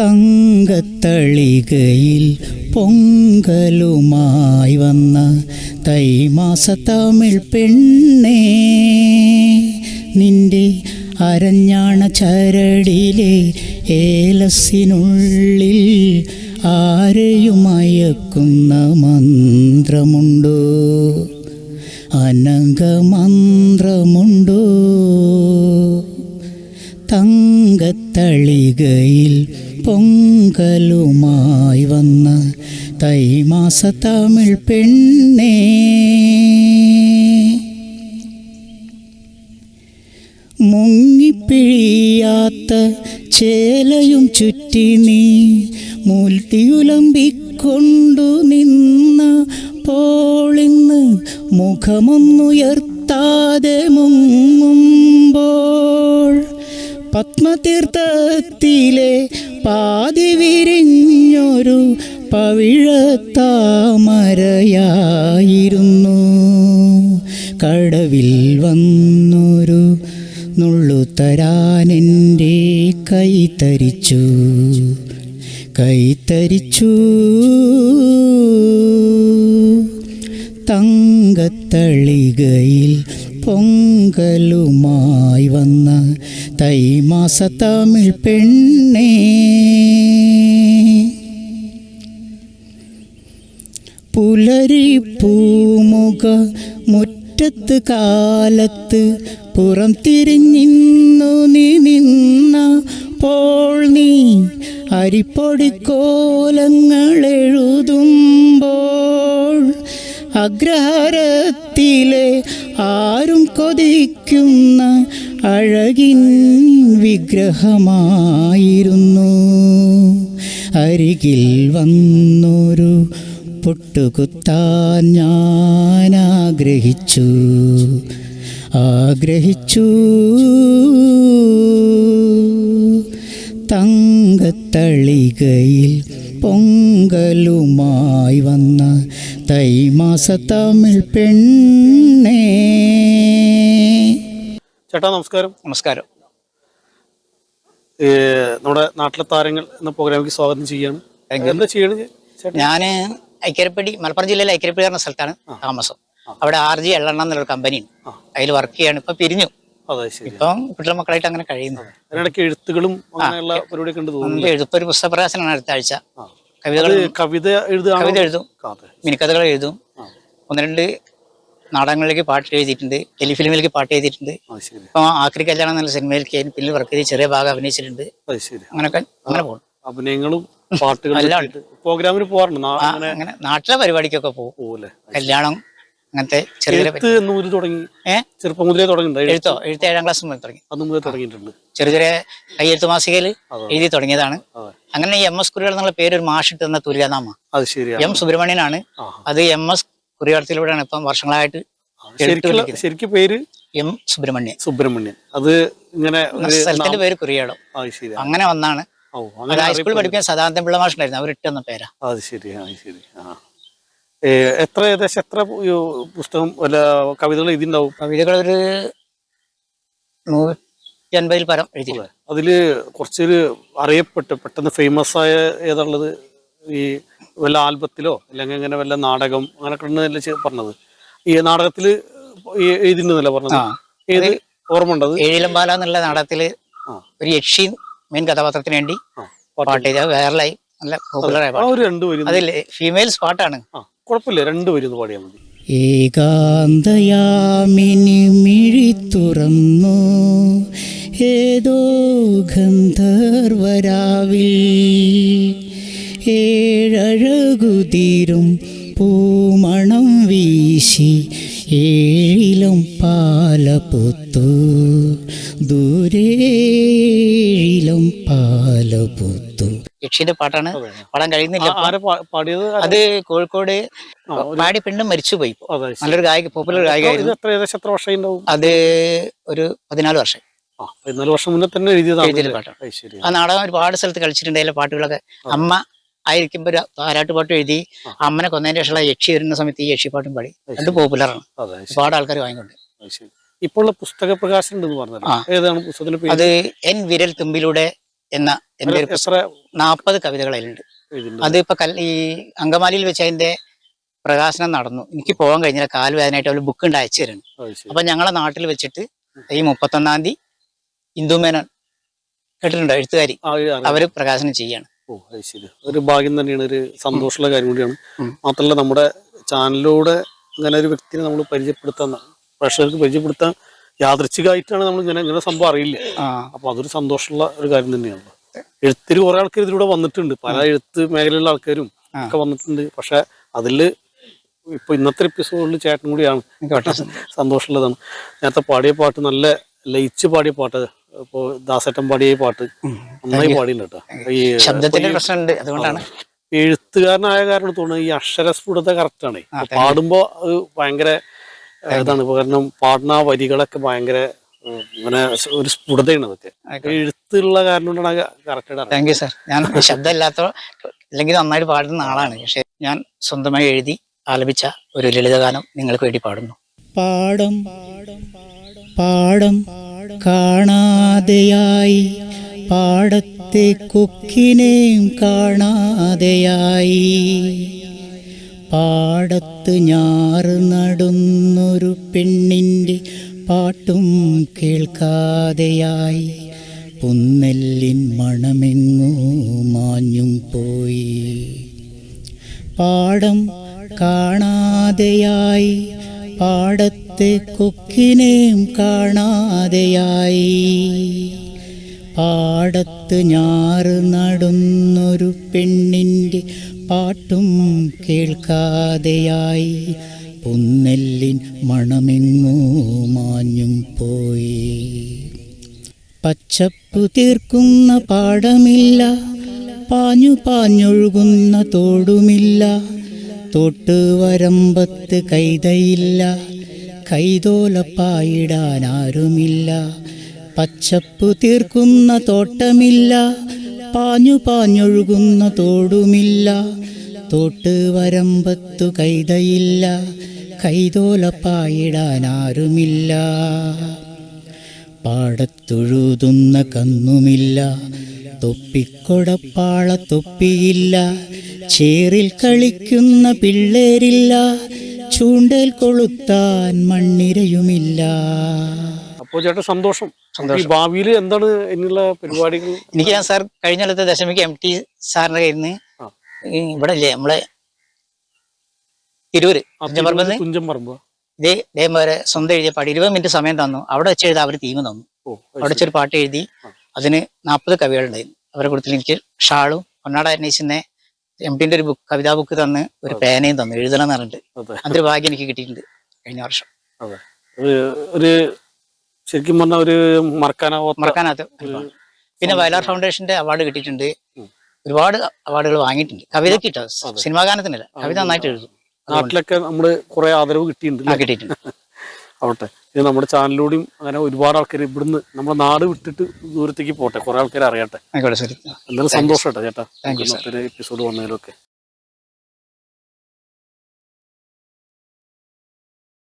തങ്കത്തളികയിൽ പൊങ്കലുമായി വന്ന തൈമാസ തമിഴ് പെണ്ണേ നിന്റെ അരഞ്ഞാണ ചരടിലെ ഏലസിനുള്ളിൽ ആരെയുമയക്കുന്ന മന്ത്രമുണ്ടോ? അനങ്കമന്ത്രമുണ്ടോ തങ്കത്തളികയിൽ പൊങ്കലുമായി വന്ന തൈമാസ തമിഴ് പെണ്ണേ. മുങ്ങിപ്പിഴിയാത്ത ചേലയും ചുറ്റി നീ മൂൽത്തിയുലമ്പിക്കൊണ്ടു നിന്ന പോളിന്ന് മുഖമൊന്നുയർത്താതെ മുങ്ങുമ്പോൾ പത്മതീർത്ഥത്തിലെ പാതി വിരിഞ്ഞൊരു പവിഴത്താമരയായിരുന്നു. കടവിൽ വന്നൊരു നുള്ളുത്തരാനെന്റെ കൈത്തരിച്ചു കൈത്തരിച്ചു തങ്കത്തളികയിൽ പൊങ്കലുമായി വന്ന തൈമാസ തമിഴ് പെണ്ണേ. പുലരി പൂമുഖ മുറ്റത്ത് കാലത്ത് പുറം തിരിഞ്ഞിന്നു നിന്ന പോൾ നീ. അരിപ്പൊടിക്കോലങ്ങൾ എഴുതുമ്പോൾ അഗ്രഹാരത്തിലെ ആരും കൊതിക്കുന്ന അഴകിൻ വിഗ്രഹമായിരുന്നു. അരികിൽ വന്നൊരു പൊട്ടുകുത്താൻ ഞാൻ ആഗ്രഹിച്ചു ആഗ്രഹിച്ചു. തങ്കത്തളികയിൽ പൊങ്കലുമായി വന്ന തൈമാസ തമിഴ് പെണ്ണേ ചേട്ടാ നമസ്കാരം. നമസ്കാരം. നമ്മുടെ നാട്ടിലെ താരങ്ങൾ എന്ന പ്രോഗ്രാമിലേക്ക് സ്വാഗതം ചെയ്യാണ് എന്താ ചെയ്യണത് ഞാൻ ഐക്കരപ്പടി മലപ്പുറം ജില്ലയിലെ ഐക്കരപ്പടി പറഞ്ഞ സ്ഥലത്താണ് താമസം. അവിടെ ആർ ജി എള്ളെണ്ണ എന്നൊരു കമ്പനി ഉണ്ട് അതിൽ വർക്ക് ചെയ്യാണ്. ഇപ്പൊ പിരിഞ്ഞു. ഇപ്പം കുട്ടികളെ മക്കളായിട്ട് അങ്ങനെ കഴിയുന്നത് അതിനിടയ്ക്ക് എഴുത്തുകളും അങ്ങനെയുള്ള പരിപാടിയൊക്കെ ഉണ്ട് ഒരു പുസ്തക പ്രകാശനാണ് അടുത്ത ആഴ്ച. കവിതകൾ കവിത എഴുതും കവിത എഴുതും. മിനിക്കഥകൾ എഴുതും. ഒന്ന് രണ്ട് നാടകങ്ങളിലേക്ക് പാട്ട് എഴുതിയിട്ടുണ്ട് ടെലിഫിലിമിലേക്ക് പാട്ട് എഴുതിയിട്ടുണ്ട്. ഇപ്പൊ ആക്രി കല്യാണം എന്നുള്ള സിനിമയിലേക്ക് പിന്നിൽ വർക്ക് ചെയ്ത് ചെറിയ ഭാഗം അഭിനയിച്ചിട്ടുണ്ട്. അങ്ങനെയൊക്കെ അങ്ങനെ പോകും അഭിനയങ്ങളും പാട്ടുകളും പ്രോഗ്രാമിന് പോകാറുണ്ട് അങ്ങനെ നാട്ടിലെ പരിപാടിക്കൊക്കെ പോകും കല്യാണം അങ്ങനത്തെ ചെറിയ തുടങ്ങി ചെറുപ്പം മുതലേ തുടങ്ങിയിട്ടുണ്ട്? എഴുത്തോ? എഴുത്ത്? ഏഴാം ക്ലാസ് മുതൽ തുടങ്ങി. അന്ന് മുതലേ തുടങ്ങിയിട്ടുണ്ട്. ചെറിയ ചെറിയ കയ്യെഴുത്ത് മാസികയിൽ എഴുതി തുടങ്ങിയതാണ്. അങ്ങനെ ഈ എം എസ് കുരുകൾ എന്നുള്ള പേര് ഒരു മാഷിട്ട് തന്ന തുല്യനാമ. എം സുബ്രഹ്മണ്യനാണ്. അത് എം എസ് കുറിയാടത്തിലൂടെയാണ് ഇപ്പം വർഷങ്ങളായിട്ട് ശരിക്കും പേര്? എം സുബ്രഹ്മണ്യൻ. സുബ്രഹ്മണ്യൻ. അത് ഇങ്ങനെ സ്ഥലത്തിന്റെ പേര് കുറിയാടം അങ്ങനെ വന്നാണ്. ഹൈസ്കൂളിൽ പഠിക്കാൻ സദാനന്ദൻ പിള്ള മാഷുണ്ടായിരുന്നു. അവർ ഇട്ടെന്ന പേരാ. അത് ശരി ശരി എത്ര ഏകദേശം എത്ര പുസ്തകം അല്ല കവിതകൾ എഴുതിണ്ടാവും കവിതകൾ ഒരു നൂറ്റി അൻപതിൽ പരം എഴുതി അതിൽ കുറച്ചൊരു അറിയപ്പെട്ട പെട്ടെന്ന് ഫേമസ് ആയ ഏതാണുള്ളത് ഈ വല്ല ആൽബത്തിലോ അല്ലെങ്കിൽ ഇങ്ങനെ വല്ല നാടകം അങ്ങനെ ഉണ്ടെന്നല്ലേ പറഞ്ഞത്? ഈ നാടകത്തിൽ ഈ- എഴുതിണ്ടെന്നല്ലേ പറഞ്ഞത്? ഏത് ഓർമ്മ ഉണ്ടത് ഏഴിലമ്പാല എന്നുള്ള നാടകത്തിൽ ഒരു യക്ഷി മെയിൻ കഥാപാത്രത്തിന് വേണ്ടി പാട്ട് ചെയ്ത വേറലായി നല്ല പോപ്പുലറായ അതിൽ ഫീമെയിൽസ് പാട്ടാണ് കുഴപ്പമില്ല. രണ്ട് വരും പാടിയാൽ മതി. ഏകാന്തയാമിനി മിഴി തുറന്നു. ഏതോ ഗന്ധർവരാവിൽ ഏഴഴകുതിരും പൂമണം വീശി ഏഴിലും പാലപുത്തു. ദൂരേഴിലും പാലപുത്തു. യക്ഷിന്റെ പാട്ടാണ് പാടാൻ കഴിയുന്നില്ല. അത് കോഴിക്കോട് പാടി പെണ്ണും മരിച്ചുപോയി. നല്ലൊരു ഗായിക പോപ്പുലർ ഗായികയായിരുന്നു. എത്ര ഏകദേശം എത്ര വർഷം ഉണ്ടാവും? അത് ഒരു പതിനാല് വർഷം. ആ പതിനാല് വർഷം മുന്നേ തന്നെ എഴുതിയതാണ് ആ നാടകം ഒരുപാട് സ്ഥലത്ത് കളിച്ചിട്ടുണ്ട് അതിലെ പാട്ടുകളൊക്കെ. അമ്മ ആയിരിക്കുമ്പോ ഒരു താരാട്ട് പാട്ട് എഴുതി അമ്മനെ കൊന്നതിന്റെ ശേഷമുള്ള യക്ഷി വരുന്ന സമയത്ത് ഈ യക്ഷി പാട്ടും പാടി. രണ്ട് പോപ്പുലറാണ്. ഒരുപാട് ആൾക്കാർ വാങ്ങിക്കൊണ്ട് ഇപ്പോൾ പുസ്തക പ്രകാശനം ഏതാണ് അത് എൻ വിരൽ തുമ്പിലൂടെ എന്ന എന്റെ നാപ്പത് നാൽപ്പത് കവിതകൾ അതിലുണ്ട്? അത് ഇപ്പൊ ഈ അങ്കമാലിയിൽ വെച്ച് അതിന്റെ പ്രകാശനം നടന്നു. എനിക്ക് പോകാൻ കഴിഞ്ഞില്ല. കാൽ വേദനയായിട്ട് അവർ ബുക്ക് ഉണ്ട് അയച്ചു തരുന്നു അപ്പൊ ഞങ്ങളെ നാട്ടിൽ വെച്ചിട്ട് ഈ മുപ്പത്തൊന്നാം തീയതി ഇന്ദുമേനോൻ കേട്ടിട്ടുണ്ടോ? എഴുത്തുകാരി. അവർ പ്രകാശനം ചെയ്യാണ് ഓ അത് ശരി. ഒരു ഭാഗ്യം തന്നെയാണ് ഒരു സന്തോഷമുള്ള കാര്യം കൂടിയാണ്. മാത്രമല്ല നമ്മുടെ ചാനലിലൂടെ ഇങ്ങനെ ഒരു വ്യക്തിനെ നമ്മൾ പരിചയപ്പെടുത്താൻ പ്രേക്ഷകർക്ക് പരിചയപ്പെടുത്താൻ യാദൃച്ഛികമായിട്ടാണ് നമ്മൾ ഇങ്ങനെ ഇങ്ങനെ സംഭവം അറിയില്ല? അപ്പൊ അതൊരു സന്തോഷമുള്ള ഒരു കാര്യം തന്നെയാണ്. എഴുത്തിൽ കുറെ ആൾക്കാർ ഇതിലൂടെ വന്നിട്ടുണ്ട്. പല എഴുത്ത് മേഖലയിലുള്ള ആൾക്കാരും ഒക്കെ വന്നിട്ടുണ്ട്. പക്ഷെ അതിൽ ഇപ്പൊ ഇന്നത്തെ എപ്പിസോഡിൽ ചേട്ടൻ കൂടിയാണ്. സന്തോഷമുള്ളതാണ്. നേരത്തെ പാടിയ പാട്ട് നല്ല ലയിച്ച് പാടിയ പാട്ട്. ഇപ്പോ ദാസേട്ടൻ പാടിയ ഈ പാട്ട്. നന്നായി പാടിയിട്ടുണ്ട് കേട്ടോ. ഈ ശബ്ദത്തിന്റെ പ്രശ്നമുണ്ട് അതുകൊണ്ടാണ്. എഴുത്തുകാരനായ കാരണം തോന്നുന്നു ഈ അക്ഷരസ്ഫുടത കറക്റ്റ് ആണ്. ആ, thank you. പാടുമ്പോ അത് ഭയങ്കര ഇതാണ്. ഇപ്പൊ കാരണം പാടുന്ന വരികളൊക്കെ ഭയങ്കര ഇങ്ങനെ ഒരു സ്ഫുടതയാണ് അതൊക്കെ. എഴുത്തുള്ള കാരണം കൊണ്ടാണ് കറക്റ്റ് താങ്ക് യു സാർ ഞാൻ ശബ്ദം ഇല്ലാത്ത അല്ലെങ്കിൽ നന്നായിട്ട് പാടുന്ന ആളാണ്. പക്ഷെ ഞാൻ സ്വന്തമായി എഴുതി ആലപിച്ച ഒരു ലളിതഗാനം നിങ്ങൾക്ക് വേണ്ടി പാടുന്നു. പാടം പാടം. കാണാതെയായി പാടത്തെ കൊക്കിനെയും കാണാതെയായി പാടത്ത് ഞാറ് നടുന്നൊരു പെണ്ണിന്റെ പാട്ടും കേൾക്കാതെയായി പുന്നെല്ലിൻ മണമെങ്ങോ മാഞ്ഞും പോയി. പാടം കാണാതെയായി പാടത്തെ കൊക്കിനെയും കാണാതെയായി. പാടത്ത് ഞാറ് നടുന്നൊരു പെണ്ണിന്റെ പാട്ടും കേൾക്കാതെയായി. പുന്നെല്ലിൻ മണമെങ്ങോ മാഞ്ഞും പോയി. പച്ചപ്പു തീർക്കുന്ന പാടമില്ല പാഞ്ഞു പാഞ്ഞൊഴുകുന്ന തോടുമില്ല തോട്ട് വരമ്പത്ത് കൈതയില്ല കൈതോലപ്പായിടാൻ പച്ചപ്പ് പച്ചപ്പു തീർക്കുന്ന തോട്ടമില്ല. പാഞ്ഞു പാഞ്ഞൊഴുകുന്ന തോടുമില്ല. തോട്ട് വരമ്പത്തു കൈതയില്ല. കൈതോലപ്പായിടാനാരുമില്ല. പാടത്തൊഴുതുന്ന കന്നുമില്ല. തൊപ്പിക്കൊടപ്പാള തൊപ്പിയില്ല. ചേറിൽ കളിക്കുന്ന പിള്ളേരില്ല. ചൂണ്ടൽ കൊളുത്താൻ മണ്ണിരയുമില്ല. അപ്പോ ചേട്ടൻ സന്തോഷം. ഈ സന്തോഷം. ഭാവിയിൽ എന്താണ് ഇനിയുള്ള പരിപാടികൾ? എനിക്ക് ഞാൻ സാർ കഴിഞ്ഞ കാലത്തെ ദശമിക്ക് എം ടി സാറിന്റെ കയ്യിൽ നിന്ന് ഇവിടെ ഇല്ലേ നമ്മളെ തിരൂര് ആ, കുഞ്ചമ്പറമ്പ് തുഞ്ചൻ പറമ്പ്. ഇതേ ഇതേപോലെ സ്വന്തം എഴുതിയ പാട്ട് ഇരുപത് മിനിറ്റ് സമയം തന്നു. അവിടെ വെച്ച് എഴുതാൻ അവർ തീം തന്നു. അവിടെ. വെച്ചൊരു പാട്ട് എഴുതി അതിന് അതിന് നാൽപ്പത് കവികളുണ്ടായിരുന്നു. അവരെ കൂടുതൽ എനിക്ക് ഷാളും പൊന്നാട അന്വേഷിനെ എം ടിന്റെ ഒരു ബുക്ക് കവിതാ ബുക്ക് തന്ന് ഒരു പേനയും തന്നു എഴുതണം എന്ന് പറഞ്ഞിട്ട്. അതെ. അതൊരു ഭാഗ്യം എനിക്ക് കിട്ടിയിട്ടുണ്ട് കഴിഞ്ഞ വർഷം. ഒരു- ശരിക്കും പറഞ്ഞ ഒരു മറക്കാനാത്ത പിന്നെ വയലാർ ഫൗണ്ടേഷന്റെ അവാർഡ് കിട്ടിയിട്ടുണ്ട്. ഒരുപാട് അവാർഡുകൾ വാങ്ങിയിട്ടുണ്ട്. കവിതയ്ക്ക് കിട്ടോ. സിനിമാ ഗാനത്തിനല്ല. കവിത നന്നായിട്ട് എഴുതും. നാട്ടിലൊക്കെ നമ്മൾ കുറെ ആദരവ് കിട്ടിയിട്ടുണ്ട് കിട്ടിയിട്ടുണ്ട്. ആവട്ടെ. ഇത് നമ്മുടെ ചാനലിലൂടെയും അങ്ങനെ ഒരുപാട് ആൾക്കാർ ഇവിടുന്ന് നമ്മുടെ നാട് വിട്ടിട്ട് ദൂരത്തേക്ക് പോട്ടെ. കുറെ ആൾക്കാർ അറിയട്ടെ. ആയിക്കോട്ടെ ശരി. എന്തായാലും സന്തോഷം കേട്ടോ ചേട്ടാ. എപ്പിസോഡ് വന്നതിലൊക്കെ.